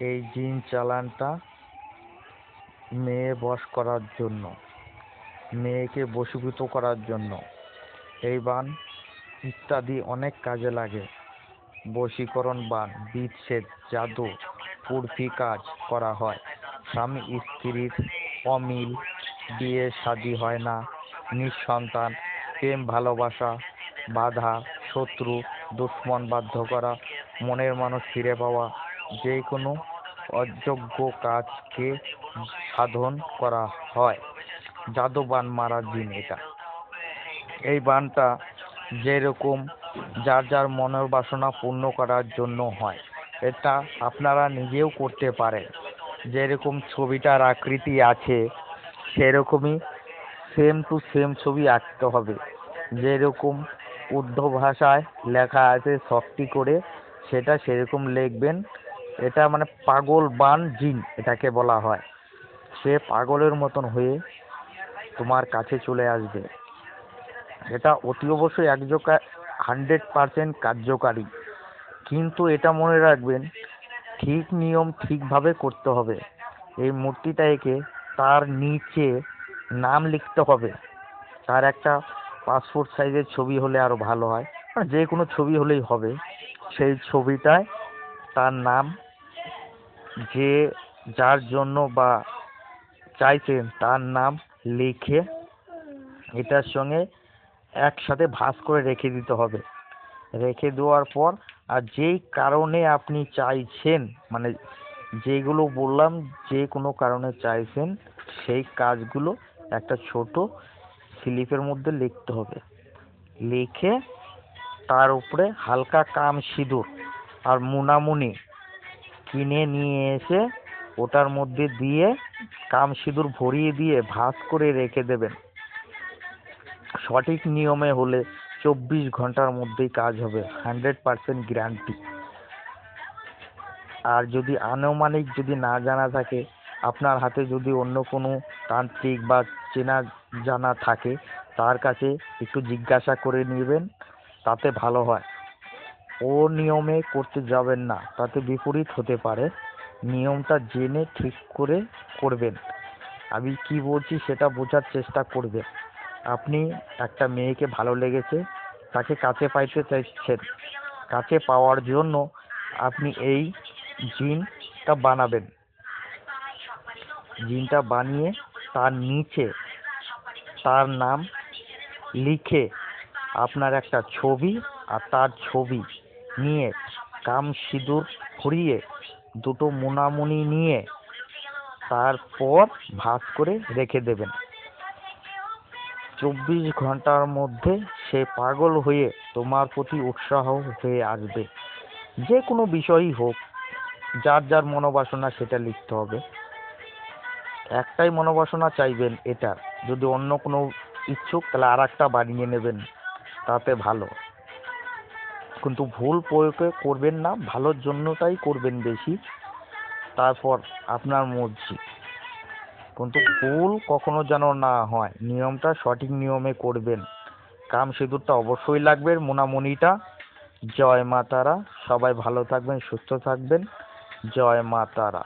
এই জিন চালানটা মেয়ে বশ করার জন্য, মেয়েকে বশীভূত করার জন্য। এই বান ইত্যাদি অনেক কাজে লাগে। বশীকরণ বান বিচ্ছেদ জাদু, পূর্তি কাজ করা হয়। স্বামী স্ত্রীর অমিল, বিয়ে শাদী হয় না, নিঃসন্তান, প্রেম ভালোবাসা, বাধা, শত্রু, দুশ্মন বাধ্য করা, মনের মানুষ ফিরে পাওয়া যে কোনো অযোগ্য কাজকে সাধন করা হয়। জাদু বান মারার দিন এটা। এই বানটা যেরকম যার যার মনের বাসনা পূর্ণ করার জন্য হয়, এটা আপনারা নিজেও করতে পারেন। যেরকম ছবিটার আকৃতি আছে, সেরকমই সেম টু সেম ছবি আঁকতে হবে। যেরকম উর্দু ভাষায় লেখা আছে, শক্তি করে সেটা সেরকম লিখবেন। এটা মানে পাগল বান জিন এটাকে বলা হয়। সে পাগলের মতন হয়ে তোমার কাছে চলে আসবে। এটা অতি অবশ্যই এক হান্ড্রেড পারসেন্ট কার্যকারী। কিন্তু এটা মনে রাখবেন, ঠিক নিয়ম ঠিকভাবে করতে হবে। এই মূর্তিটা এঁকে তার নিচে নাম লিখতে হবে। তার একটা পাসপোর্ট সাইজের ছবি হলে আরও ভালো হয়। যে কোনো ছবি হলেই হবে। সেই ছবিটায় তার নাম যে যার জন্য বা চাইছেন তার নাম লিখে এটার সঙ্গে একসাথে ভাঁজ করে রেখে দিতে হবে। রেখে দেওয়ার পর আর যেই কারণে আপনি চাইছেন মানে যেগুলো বললাম, যে কোনো কারণে চাইছেন, সেই কাজগুলো একটা ছোট স্লিপের মধ্যে লিখতে হবে। লিখে তার উপরে হালকা কাম সিঁদুর আর মুনামুনি কিনে নিয়ে এসে ওটার মধ্যে দিয়ে কাম সিঁদুর ভরিয়ে দিয়ে ভাঁজ করে রেখে দেবেন। সঠিক নিয়মে হলে চব্বিশ ঘণ্টার মধ্যেই কাজ হবে, হান্ড্রেড পারসেন্ট গ্যারান্টি। আর যদি আনুমানিক যদি না জানা থাকে, আপনার হাতে যদি অন্য কোনো তান্ত্রিক বা চেনা জানা থাকে, তার কাছে একটু জিজ্ঞাসা করে নেবেন, তাতে ভালো হয়। ও নিয়মে করতে যাবেন না, তাতে বিপরীত হতে পারে। নিয়মটা জেনে ঠিক করে করবেন। আমি কি বলছি সেটা বোঝার চেষ্টা করবেন। আপনি একটা মেয়েকে ভালো লেগেছে, তাকে কাছে পাইতে চাইছেন। কাছে পাওয়ার জন্য আপনি এই জিনটা বানাবেন। জিনটা বানিয়ে তার নিচে তার নাম লিখে আপনার একটা ছবি আর তার ছবি নিয়ে কাম সিঁদুর ভরিয়ে দুটো মোনামুনি নিয়ে তারপর ভাঁজ করে রেখে দেবেন। চব্বিশ ঘণ্টার মধ্যে সে পাগল হয়ে তোমার প্রতি উৎসাহ হয়ে আসবে। যে কোনো বিষয়ই হোক, যার যার মনোবাসনা সেটা লিখতে হবে। একটাই মনোবাসনা চাইবেন এটা যদি অন্য কোনো ইচ্ছুক তাহলে আর একটা বানিয়ে নেবেন, তাতে ভালো। কিন্তু ভুল প্রয়োগে করবেন না, ভালোর জন্যটাই করবেন বেশি। তারপর আপনার মর্জি। কিন্তু ভুল কখনো যেন না হয়, নিয়মটা সঠিক নিয়মে করবেন। কাম সিঁদুরটা অবশ্যই লাগবে, মোনামুনিটা। জয় মা তারা। সবাই ভালো থাকবেন, সুস্থ থাকবেন। জয় মা তারা।